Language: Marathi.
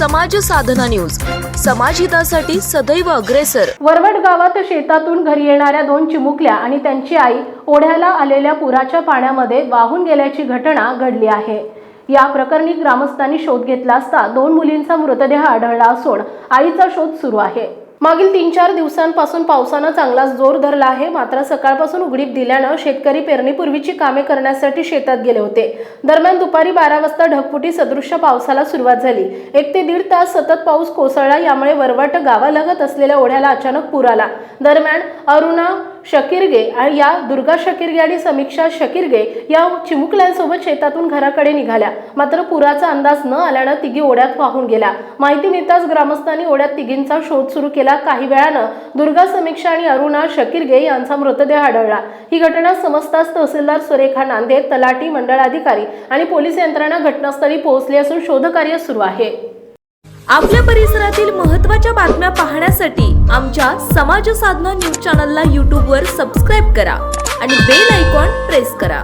समाज साधना न्यूज. समाजहितासाठी सदैव अग्रेसर. वरवड गावात शेतातून घरी येणाऱ्या दोन चिमुकल्या आणि त्यांची आई ओढ्याला आलेल्या पुराच्या पाण्यामध्ये वाहून गेल्याची घटना घडली आहे. या प्रकरणी ग्रामस्थांनी शोध घेतला असता दोन मुलींचा मृतदेह आढळला असून आईचा शोध सुरू आहे. मागील तीन चार दिवसांपासून पावसानं चांगलाच जोर धरला आहे. मात्र सकाळपासून उघडीप दिल्यानं शेतकरी पेरणीपूर्वीची कामे करण्यासाठी शेतात गेले होते. दरम्यान दुपारी बारा वाजता ढगफुटी सदृश्य पावसाला सुरुवात झाली. एक ते दीड तास सतत पाऊस कोसळला यामुळे वरवट गावालगत असलेल्या ओढ्याला अचानक पूर आला. दरम्यान अरुणा शकीरगे आणि या दुर्गा शकीरगे आणि समीक्षा शकीरगे या चिमुकल्यांसोबत शेतातून घराकडे निघाल्या. मात्र पुराचा अंदाज न आल्यानं तिघी ओढ्यात वाहून गेल्या. माहिती मिळताच ग्रामस्थांनी ओढ्यात तिघींचा शोध सुरू केला. काही वेळानं दुर्गा समीक्षा आणि अरुणा शकीरगे यांचा मृतदेह आढळला. ही घटना समजताच तहसीलदार सुरेखा नांदे तलाठी मंडळाधिकारी आणि पोलीस यंत्रणा घटनास्थळी पोहोचली असून शोधकार्य सुरू आहे. आपल्या परिसरातील महत्त्वाच्या बातम्या पाहण्यासाठी आमच्या समाज साधना न्यूज चॅनलला यूट्यूबवर सबस्क्राईब करा आणि बेल आयकॉन प्रेस करा.